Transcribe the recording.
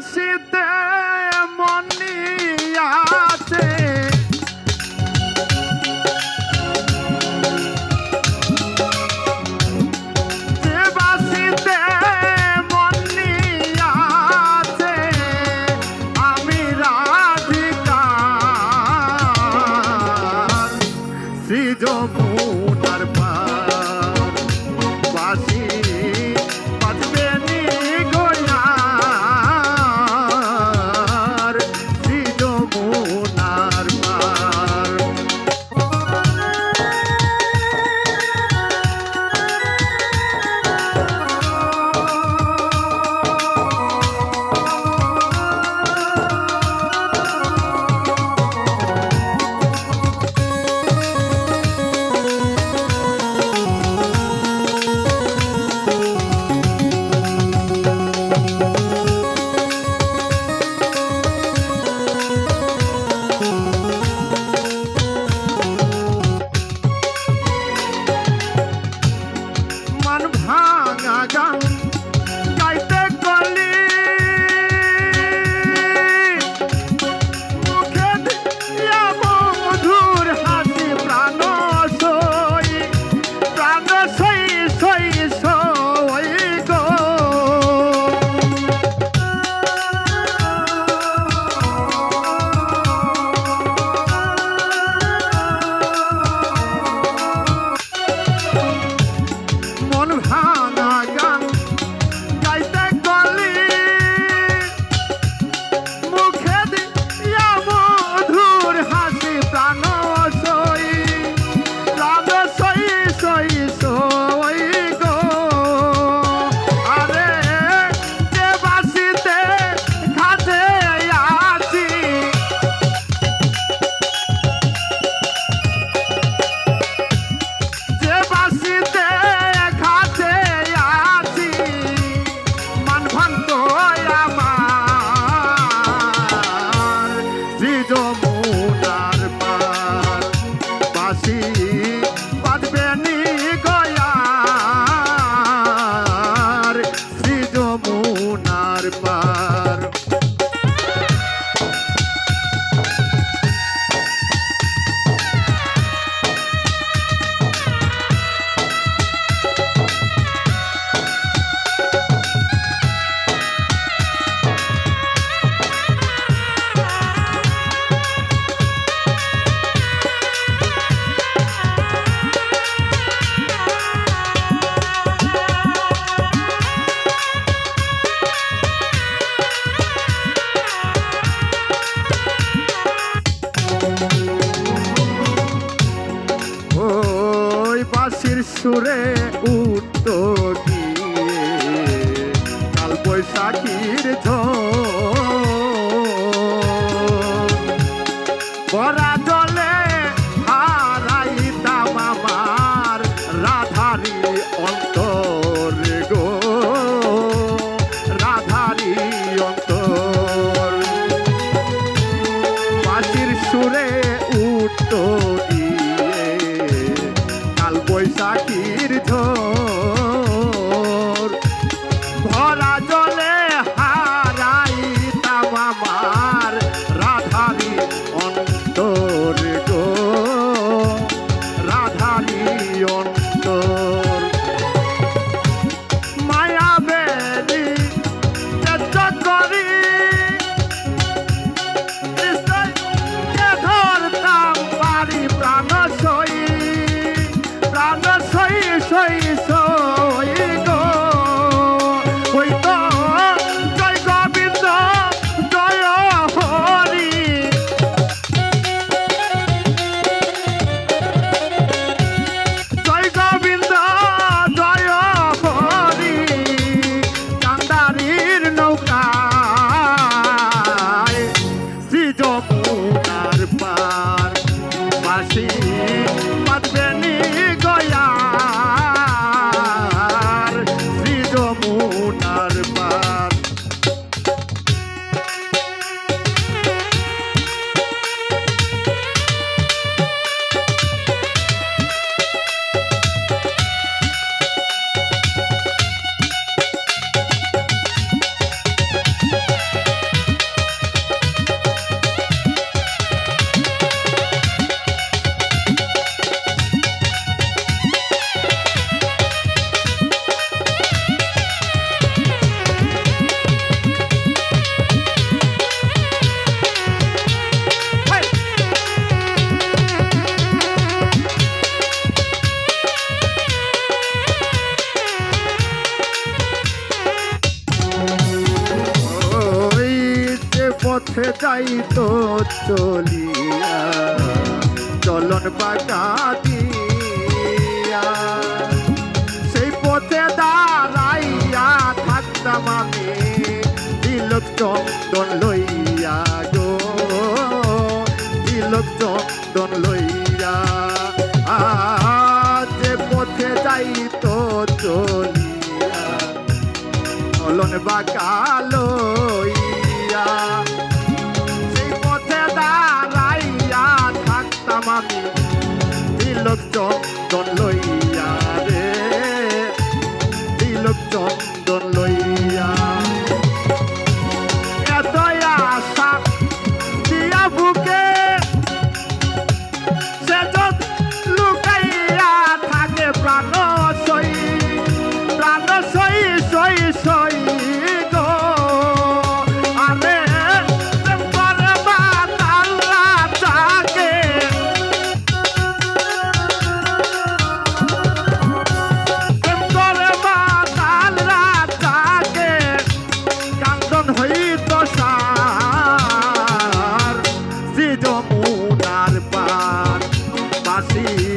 cidade. যাই তো চলিয়া, চলন পাকা দিয়া সেই পথে দাঁড়াইয়া থাকতাম আমি তিলক চন্দন লইয়া গো। তিলক চন্দন লইয়া যে পথে যাই তো চলিয়া, চলন বাঁকা লইয়া চন্দন লই see.